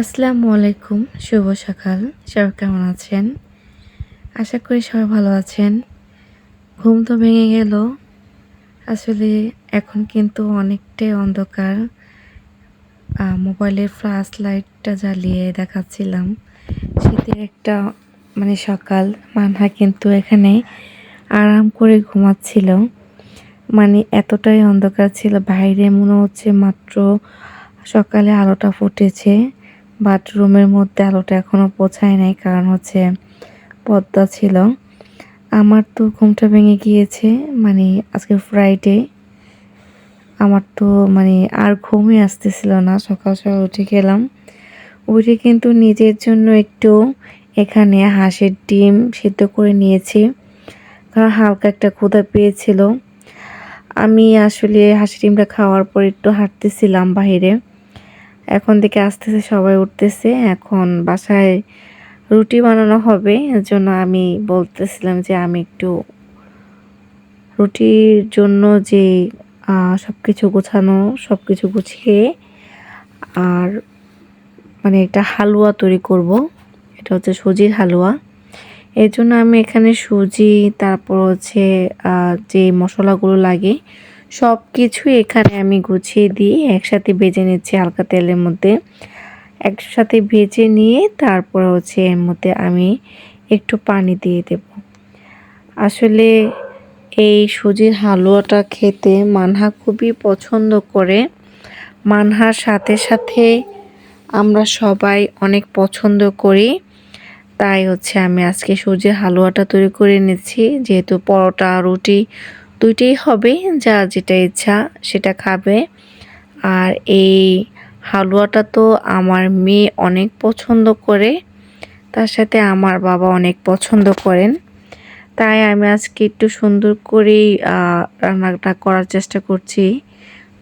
আসসালামু আলাইকুম, শুভ সকাল। সবাই কেমন আছেন? আশা করি সবাই ভালো আছেন। ঘুম তো ভেঙে গেল। আসলে এখন কিন্তু অনেকটাই অন্ধকার। মোবাইলের ফ্ল্যাশ লাইটটা জ্বালিয়ে দেখাচ্ছিলাম। শীতের একটা মানে সকাল মানহা কিন্তু এখানে আরাম করে ঘুমাচ্ছিল। মানে এতটাই অন্ধকার ছিল, বাইরে মনে হচ্ছে মাত্র সকালে আলোটা ফুটেছে। বাট রুমের মধ্যে আলোটা এখনও পৌঁছায় নাই, কারণ হচ্ছে পদ্মা ছিল। আমার তো ঘুমটা ভেঙে গিয়েছে মানে আজকে ফ্রাইডে আমার তো মানে আর ঘুমই আসতেছিল না, সকাল সকাল উঠে গেলাম। উঠে কিন্তু নিজের জন্য একটু এখানে হাঁসের ডিম সিদ্ধ করে নিয়েছি, কারণ হালকা একটা ক্ষুধা পেয়েছিল। আমি আসলে হাঁসের ডিমটা খাওয়ার পর একটু হাঁটতেছিলাম বাইরে এখন থেকে আস্তে আস্তে সবাই উঠতেছে। এখন বাসায় রুটি বানানো হবে, এর জন্য আমি বলতেছিলাম যে আমি একটু রুটির জন্য যে সব কিছু গোছানো সব কিছু গুছিয়ে আর মানে একটা হালুয়া তৈরি করব। এটা হচ্ছে সুজির হালুয়া। এর জন্য আমি এখানে সুজি, তারপর হচ্ছে যে মশলাগুলো লাগে সব কিছুই এখানে আমি গুছিয়ে দিয়ে একসাথে ভেজে নিচ্ছি হালকা তেলের মধ্যে। একসাথে ভেজে নিয়ে তারপর হচ্ছে এর মধ্যে আমি একটু পানি দিয়ে দেব। আসলে এই সুজির হালুয়াটা খেতে মানহা খুবই পছন্দ করে। মানহার সাথে সাথে আমরা সবাই অনেক পছন্দ করি। তাই হচ্ছে আমি আজকে সুজির হালুয়াটা তৈরি করে নিচ্ছি যেহেতু পরোটা, রুটি দুইটাই হবে, যা যেটা ইচ্ছা সেটা খাবে। আর এই হালুয়াটা তো আমার মেয়ে অনেক পছন্দ করে, তার সাথে আমার বাবা অনেক পছন্দ করেন। তাই আমি আজকে একটু সুন্দর করেই রান্নাটা করার চেষ্টা করছি।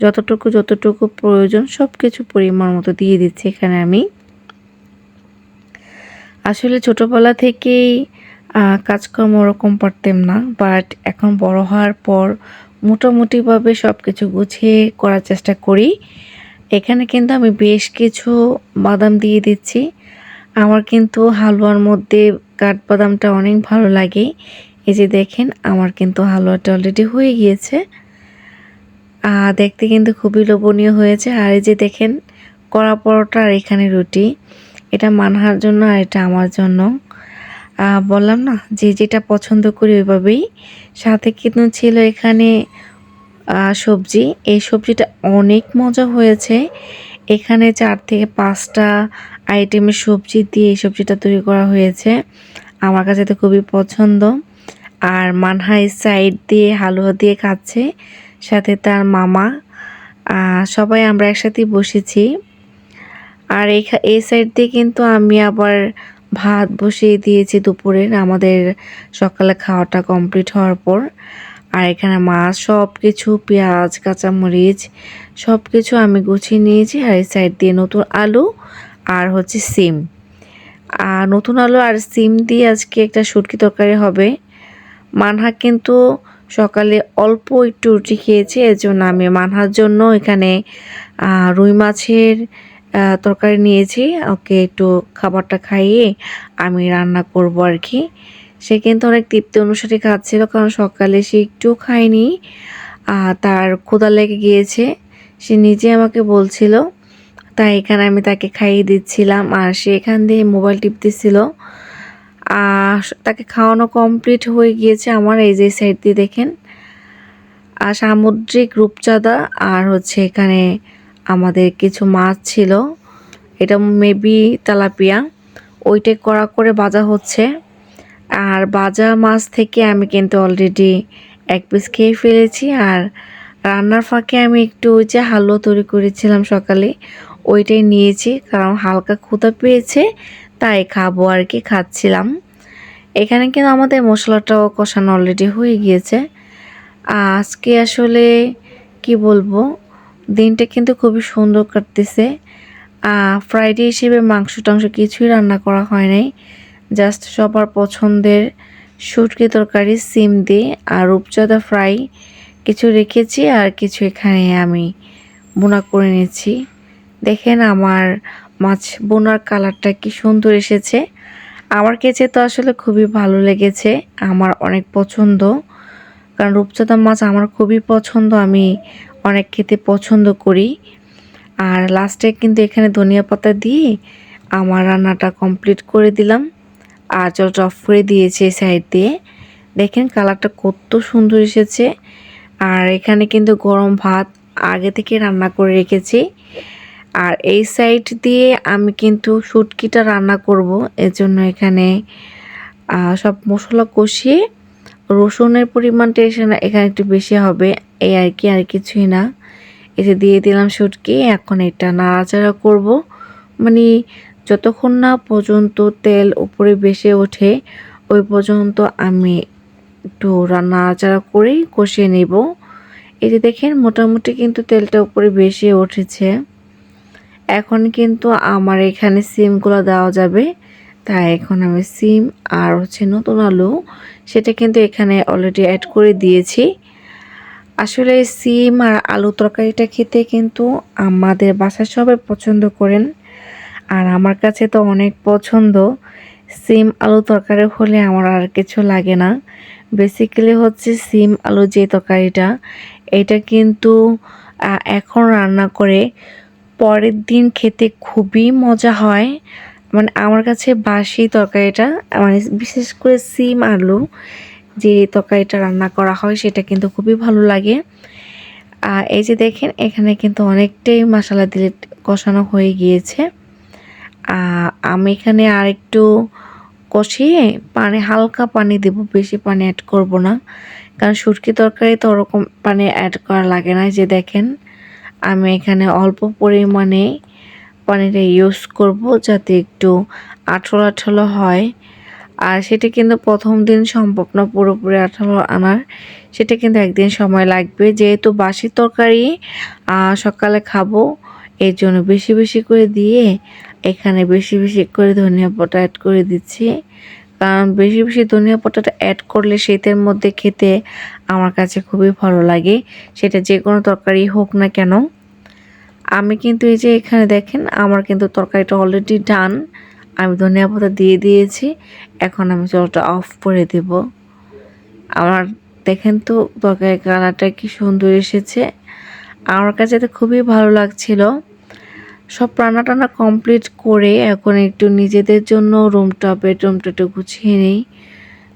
যতটুকু যতটুকু প্রয়োজন সব কিছু পরিমাণ মতো দিয়ে দিচ্ছি এখানে আমি। আসলে ছোটবেলা থেকেই কাজকর্ম ওরকম পারতাম না বাট এখন বড় হওয়ার পর মোটামুটিভাবে সব কিছু গুছিয়ে করার চেষ্টা করি। এখানে কিন্তু আমি বেশ কিছু বাদাম দিয়ে দিচ্ছি। আমার কিন্তু হালুয়ার মধ্যে কাঠবাদামটা অনেক ভালো লাগে। এই যে দেখেন, আমার কিন্তু হালুয়াটা অলরেডি হয়ে গিয়েছে। দেখতে কিন্তু খুবই লোভনীয় হয়েছে। আর এই যে দেখেন, কড়া পরোটা আর এখানে রুটি, এটা মানহার জন্য আর এটা আমার জন্য। বললাম না যে যেটা পছন্দ করি ওইভাবেই। সাথে কিন্তু ছিল এখানে সবজি। এই সবজিটা অনেক মজা হয়েছে। এখানে চার থেকে পাঁচটা আইটেমের সবজি দিয়ে এই সবজিটা তৈরি করা হয়েছে। আমার কাছে তো খুবই পছন্দ। আর মানহাই সাইড দিয়ে হালুয়া দিয়ে খাচ্ছে, সাথে তার মামা। সবাই আমরা একসাথেই বসেছি। আর এই সাইড দিয়ে কিন্তু আমি আবার ভাত বসিয়ে দিয়েছি দুপুরের। আমাদের সকালে খাওয়াটা কমপ্লিট হওয়ার পর। আর এখানে মাছ সব কিছু পেঁয়াজ, কাঁচামরিচ সব কিছু আমি গুছিয়ে নিয়েছি। আর এই সাইড দিয়ে নতুন আলু আর হচ্ছে সিম। আর নতুন আলু আর সিম দিয়ে আজকে একটা শুটকি তরকারি হবে। মানহা কিন্তু সকালে অল্প একটু রুটি খেয়েছে, এর জন্য আমি মানহার জন্য এখানে রুই মাছের তরকারি নিয়েছি। ওকে একটু খাবারটা খাইয়ে আমি রান্না করব আর কি। সে কিন্তু অনেক তৃপ্তি অনুসারে খাচ্ছিল, কারণ সকালে সে একটু খায়নি। তার ক্ষুধা লেগে গিয়েছে। সে নিজে আমাকে বলছিল, তাই এখানে আমি তাকে খাইয়ে দিচ্ছিলাম। আর সে এখান দিয়ে মোবাইল টিপতেছিল আর তাকে খাওয়ানো কমপ্লিট হয়ে গিয়েছে আমার, এই যে সাইড দিয়ে দেখেন। আর সামুদ্রিক রূপচাঁদা, আর হচ্ছে এখানে আমাদের কিছু মাছ ছিল। এটা মেবি তেলাপিয়া। ওইটাই কড়া করে ভাজা হচ্ছে। আর ভাজা মাছ থেকে আমি কিন্তু অলরেডি এক পিস খেয়ে ফেলেছি। আর রান্নার ফাঁকে আমি একটু ওই যে হালুয়া তৈরি করেছিলাম সকালে, ওইটাই নিয়েছি। কারণ হালকা ক্ষুধা পেয়েছে, তাই খাব আর কি, খাচ্ছিলাম। এখানে কিন্তু আমাদের মশলাটাও কষানো অলরেডি হয়ে গিয়েছে। আজকে আসলে কি বলব? দিনটা কিন্তু খুবই সুন্দর কাটতেছে। ফ্রাইডে হিসেবে মাংস টাংস কিছুই রান্না করা হয় নাই। জাস্ট সবার পছন্দের শুটকি তরকারি, সিম দিয়ে আর রূপচাঁদা ফ্রাই কিছু রেখেছি আর কিছু এখানে আমি বোনা করে নিয়েছি। দেখেন আমার মাছ বোনার কালারটা কি সুন্দর এসেছে। আমার কাছে তো আসলে খুবই ভালো লেগেছে, আমার অনেক পছন্দ। কারণ রূপচাঁদা মাছ আমার খুবই পছন্দ, আমি অনেক খেতে পছন্দ করি। আর লাস্টে কিন্তু এখানে ধনিয়া পাতা দিয়ে আমার রান্নাটা কমপ্লিট করে দিলাম। আর জলটা অফ করে দিয়েছে এই সাইড দিয়ে। দেখেন কালারটা কত সুন্দর এসেছে। আর এখানে কিন্তু গরম ভাত আগে থেকে রান্না করে রেখেছি। আর এই সাইড দিয়ে আমি কিন্তু শুটকিটা রান্না করব। এর জন্য এখানে সব মশলা কষিয়ে রসুনের পরিমাণটা এখানে এখানে একটু বেশি হবে, এই আর কি, আর কিছুই না। এতে দিয়ে দিলাম শুটকি, এখন এটা নাড়াচাড়া করব। মানে যতক্ষণ না পর্যন্ত তেল উপরে বেশি ওঠে, ওই পর্যন্ত আমি একটু নাড়াচাড়া করেই কষিয়ে নেব। যে দেখেন, মোটামুটি কিন্তু তেলটা উপরে বেশি উঠেছে। এখন কিন্তু আমার এখানে সিমগুলো দেওয়া যাবে। তাই এখন আমি সিম আর হচ্ছে নতুন আলু, সেটা কিন্তু এখানে অলরেডি অ্যাড করে দিয়েছি। আসলে সিম আর আলু তরকারিটা খেতে কিন্তু আমাদের বাসায় সবাই পছন্দ করেন, আর আমার কাছে তো অনেক পছন্দ। সিম আলু তরকারি হলে আমার আর কিছু লাগে না। বেসিক্যালি হচ্ছে সিম আলু যে তরকারিটা, এটা কিন্তু এখন রান্না করে পরের দিন খেতে খুবই মজা হয়। মানে আমার কাছে বাসি তরকারিটা মানে বিশেষ করে সিম আলু যে তরকারিটা রান্না করা হয় সেটা কিন্তু খুবই ভালো লাগে। আর এই যে দেখেন, এখানে কিন্তু অনেকটাই মশলা দিলে কষানো হয়ে গিয়েছে। আমি এখানে আর একটু কষিয়ে পানি, হালকা পানি দেব, বেশি পানি অ্যাড করব না। কারণ সুটকি তরকারি তো ওরকম পানি অ্যাড করা লাগে না। যে দেখেন, আমি এখানে অল্প পরিমাণে পানিটা ইউজ করব যাতে একটু আঠলো আঠলো হয়। আর সেটা কিন্তু প্রথম দিন সম্ভব না পুরোপুরি আঠালো আনার। সেটা কিন্তু একদিন সময় লাগবে। যেহেতু বাসি তরকারি সকালে খাব, এর জন্য বেশি বেশি করে দিয়ে এখানে বেশি বেশি করে ধনিয়া পাতা অ্যাড করে দিচ্ছি। কারণ বেশি বেশি ধনিয়া পাতাটা অ্যাড করলে শীতের মধ্যে খেতে আমার কাছে খুবই ভালো লাগে। সেটা যে কোনো তরকারি হোক না কেন। আমি কিন্তু এই যে এখানে দেখেন, আমার কিন্তু তরকারিটা অলরেডি ডান আমি ধনিয়া পাতা দিয়ে দিয়েছি। এখন আমি জলটা অফ করে দেব। আমার দেখেন তো তরকারি কালারটা কি সুন্দর এসেছে। আমার কাছে তো খুবই ভালো লাগছিল। সব রান্না টান্না কমপ্লিট করে এখন একটু নিজেদের জন্য রুমটা বেডরুমটা একটু গুছিয়ে নিই।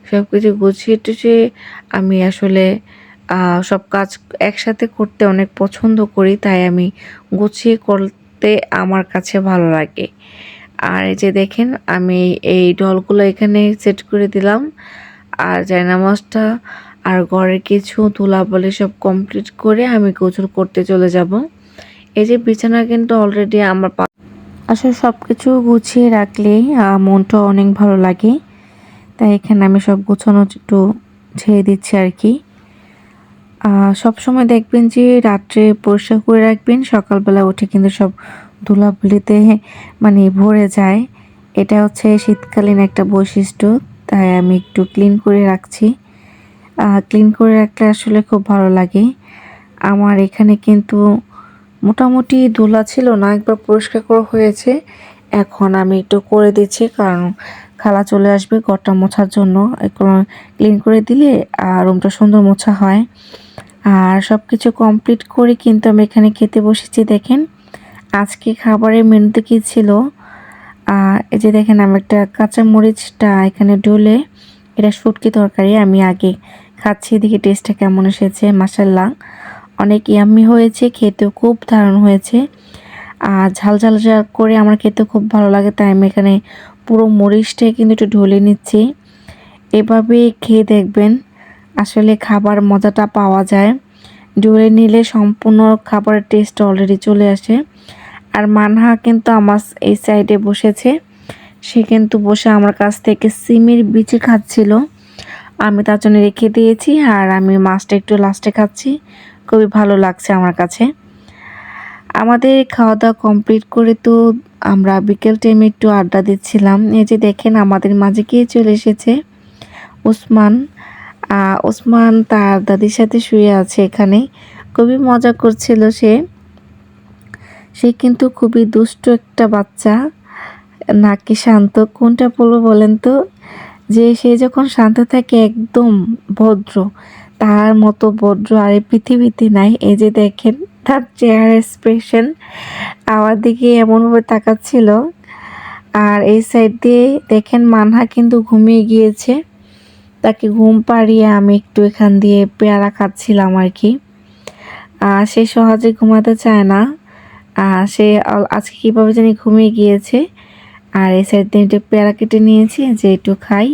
সব কিছু গুছিয়ে টুছিয়ে আমি আসলে সব কাজ একসাথে করতে অনেক পছন্দ করি, তাই আমি গুছিয়ে করতে আমার কাছে ভালো লাগে। আর এই যে দেখেন, আমি এই ডলগুলো এখানে সেট করে দিলাম। আর জায়নামাজটা আর ঘরের কিছু তুলা বলে সব কমপ্লিট করে আমি গোসল করতে চলে যাব। এই যে বিছানা কিন্তু অলরেডি আমার আসলে সব কিছু গুছিয়ে রাখলে মনটা অনেক ভালো লাগে। তাই এখানে আমি সব গোছানো একটু ছেড়ে দিচ্ছি আর কি। সব সময় দেখবেন যে রাত্রে পরিষ্কার করে রাখবেন, সকালবেলা উঠে কিন্তু সব ধুলাবলিতে মানে ভরে যায়। এটা হচ্ছে শীতকালীন একটা বৈশিষ্ট্য, তাই আমি একটু ক্লিন করে রাখছি। ক্লিন করে রাখলে আসলে খুব ভালো লাগে। আমার এখানে কিন্তু মোটামুটি ধুলা ছিল না, একবার পরিষ্কার করা হয়েছে। এখন আমি একটু করে দিচ্ছি, কারণ খালা চলে আসবে, ঘরটা মোছার জন্য। এগুলো ক্লিন করে দিলে আর রুমটা সুন্দর মোছা হয়। আর সব কিছু কমপ্লিট করে কিন্তু আমি এখানে খেতে বসেছি, দেখেন। আজকে খাবারের মেনুতে কী ছিল? এই যে দেখেন, আমি একটা কাঁচা মরিচটা এখানে ডলে এটা শুটকি তরকারি, আমি আগে খাচ্ছি, এদিকে টেস্টটা কেমন এসেছে মাসাল্লাহ অনেক ইয়াম্মি হয়েছে, খেতেও খুব দারুণ হয়েছে। আর ঝাল ঝাল ঝাল করে আমার খেতে খুব ভালো লাগে, তাই আমি এখানে পুরো মরিচটাই কিন্তু একটু ঢলে নিচ্ছি। এভাবে খেয়ে দেখবেন আসলে খাবার মজাটা পাওয়া যায়। ঢলে নিলে সম্পূর্ণ খাবারের টেস্ট অলরেডি চলে আসে। আর মানহা কিন্তু আমার এই সাইডে বসেছে। সে কিন্তু বসে আমার কাছ থেকে সিমের বিচি খাচ্ছিল। আমি তার জন্য রেখে দিয়েছি আর আমি মাছটা একটু লাস্টে খাচ্ছি। খুবই ভালো লাগছে আমার কাছে। আমাদের খাওয়া দাওয়া কমপ্লিট করে তো আমরা বিকেল টাইমে একটু আড্ডা দিচ্ছিলাম। এই যে দেখেন আমাদের মাঝে কে চলে এসেছে? ওসমান ওসমান তার দাদির সাথে শুয়ে আছে এখানে। খুবই মজা করছিল সে। সে কিন্তু খুবই দুষ্ট একটা বাচ্চা। নাকি শান্ত। কোনটা বলব বলেন তো? যে সে যখন শান্ত থাকে একদম ভদ্র, তার মতো ভদ্র আর এই পৃথিবীতে নাই। এই যে দেখেন, তার চেয়ার এক্সপ্রেশন আমার দিকে এমনভাবে তাকাচ্ছিল। আর এই সাইড দিয়ে দেখেন মানহা কিন্তু ঘুমিয়ে গিয়েছে। তাকে ঘুম পাড়িয়ে আমি একটু এখান দিয়ে পেয়ারা খাচ্ছিলাম আর কি। সে সহজে ঘুমাতে চায় না। সে আজকে কীভাবে জানি ঘুমিয়ে গিয়েছে। আর এই সাইড দিয়ে একটু পেয়ারা কেটে নিয়েছি, যে একটু খাই।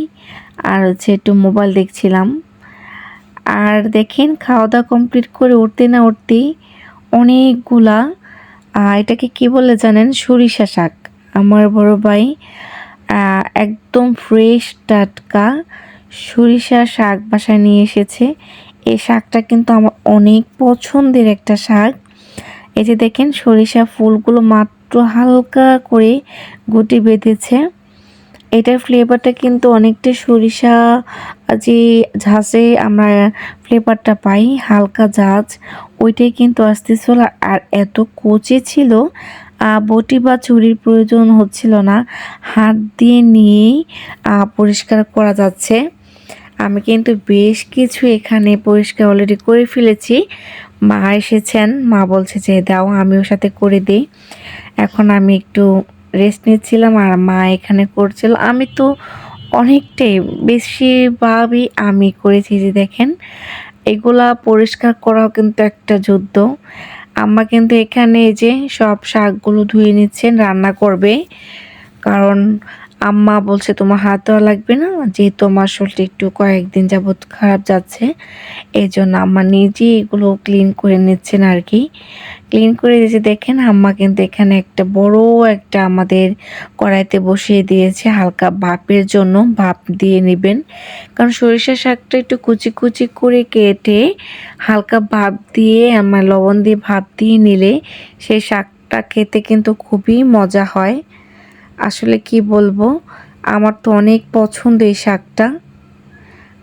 আর হচ্ছে একটু মোবাইল দেখছিলাম। আর দেখেন খাওয়া দাওয়া কমপ্লিট করে উঠতে না উঠতেই অনেকগুলা এটাকে কি বলে জানেন? সরিষা শাক। আমার বড় ভাই একদম ফ্রেশ টাটকা সরিষা শাক বাসায় নিয়ে এসেছে। এই শাকটা কিন্তু আমার অনেক পছন্দের একটা শাক। এই যে দেখেন, সরিষা ফুলগুলো মাত্র হালকা করে গুটি বেঁধেছে। এটার ফ্লেভারটা কিন্তু অনেকটা সরিষা যে ঝাঁসে আমরা ফ্লেভারটা পাই, হালকা ঝাঁজ ওইটাই কিন্তু আসতেছিল। আর এত কচি ছিল বটি বা চুরির প্রয়োজন হচ্ছিল না। হাত দিয়ে নিয়েই পরিষ্কার করা যাচ্ছে। আমি কিন্তু বেশ কিছু এখানে পরিষ্কার অলরেডি করে ফেলেছি। মা এসেছেন, মা বলছে যে, দাও, আমি ওর সাথে করে দিই। এখন আমি একটু রেস্ট নিচ্ছিলাম আর মা এখানে করছিল। আমি তো অনেকটাই, বেশিরভাগই আমি করেছি যে দেখেন, এগুলা পরিষ্কার করাও কিন্তু একটা যুদ্ধ। আম্মা কিন্তু এখানে যে সব শাকগুলো ধুয়ে নিচ্ছেন, রান্না করবে। কারণ আম্মা বলছে, তোমার হাত দেওয়া লাগবে না? যেহেতু আমার শরীরটা একটু কয়েকদিন যাবৎ খারাপ যাচ্ছে এই জন্য আম্মা নিজেই এগুলো ক্লিন করে নিচ্ছেন আর কি ক্লিন করে দিয়েছে, দেখেন আম্মা কিন্তু এখানে একটা বড় একটা আমাদের কড়াইতে বসিয়ে দিয়েছে, হালকা ভাপের জন্য ভাপ দিয়ে নেবেন। কারণ সরিষা শাকটা একটু কুচি কুচি করে কেটে হালকা ভাপ দিয়ে, আমার লবণ দিয়ে ভাপ দিয়ে নিলে সেই শাকটা খেতে কিন্তু খুবই মজা হয়। আসলে কি বলব? আমার তো অনেক পছন্দ এই শাকটা।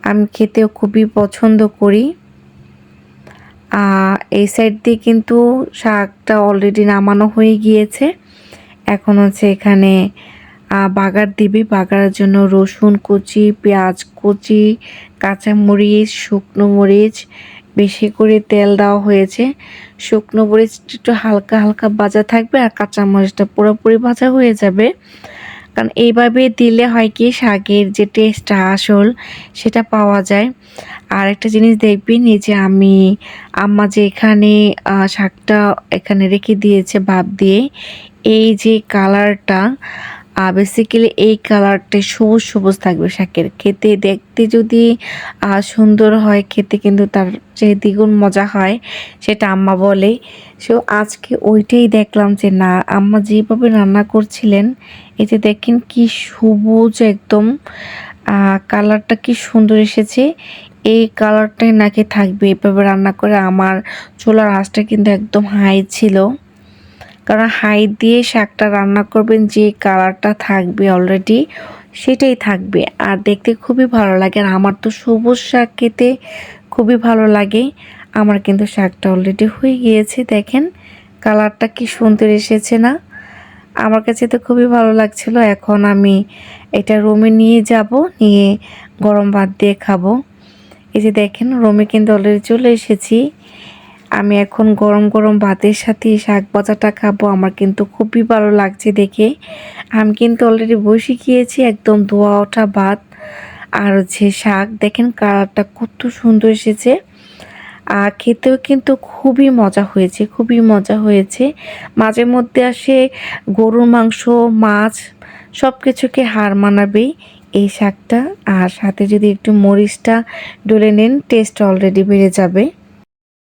আমি খেতেও খুবই পছন্দ করি। এই সাইড দিয়ে কিন্তু শাকটা অলরেডি নামানো হয়ে গিয়েছে। এখন হচ্ছে এখানে বাগার দিবি। বাগারের জন্য রসুন কুচি, পেঁয়াজ কুচি, কাঁচামরিচ, শুকনো মরিচ বেশি করে তেল দেওয়া হয়েছে। শুকনো মরিচ একটু হালকা হালকা ভাজা থাকবে আর কাঁচা মরিচটা পুরোপুরি ভাজা হয়ে যাবে। কারণ এইভাবে দিলে হয় কি, শাকের যে টেস্টটা আসল, সেটা পাওয়া যায়। আর একটা জিনিস দেখবেন, এই যে আমি, আম্মা যে এখানে শাকটা এখানে রেখে দিয়েছে ভাব দিয়ে, এই যে কালারটা বেসিক্যালি এই কালারটা সবুজ সবুজ থাকবে শাকের। খেতে দেখতে যদি সুন্দর হয়, খেতে কিন্তু তার যে দ্বিগুণ মজা হয়, সেটা আম্মা বলে। সো আজকে ওইটাই দেখলাম যে না, আম্মা যেভাবে রান্না করছিলেন এতে দেখেন কি সবুজ একদম কালারটা কি সুন্দর এসেছে। এই কালারটাই নাকি থাকবে এভাবে রান্না করে। আমার চুলার আঁচটা কিন্তু একদম হাই ছিল। কারণ হাই দিয়ে শাকটা রান্না করবেন, যে কালারটা থাকবে অলরেডি সেটাই থাকবে। আর দেখতে খুবই ভালো লাগে, আর আমার তো সবুজ শাক খেতে খুবই ভালো লাগে। আমার কিন্তু শাকটা অলরেডি হয়ে গিয়েছে, দেখেন। কালারটা কি সুন্দর এসেছে না? আমার কাছে তো খুবই ভালো লাগছিল, এখন আমি এটা রুমে নিয়ে যাব, নিয়ে গরম ভাত দিয়ে খাব। এই যে দেখেন, রুমে কিন্তু অলরেডি চলে এসেছি। আমি এখন গরম গরম ভাতের সাথে শাক ভাজাটা খাব। আমার কিন্তু খুবই ভালো লাগছে দেখে। আমি কিন্তু অলরেডি বসে গিয়েছি, একদম ধোয়া ওঠা ভাত আর হচ্ছে শাক। দেখেন কালারটা কত সুন্দর এসেছে। আর খেতেও কিন্তু খুবই মজা হয়েছে, খুবই মজা হয়েছে। মাঝে মধ্যে আসে গরুর মাংস, মাছ সব কিছুকে হার মানাবেই এই শাকটা। আর সাথে যদি একটু মরিচটা ডলে নেন টেস্ট অলরেডি বেড়ে যাবে।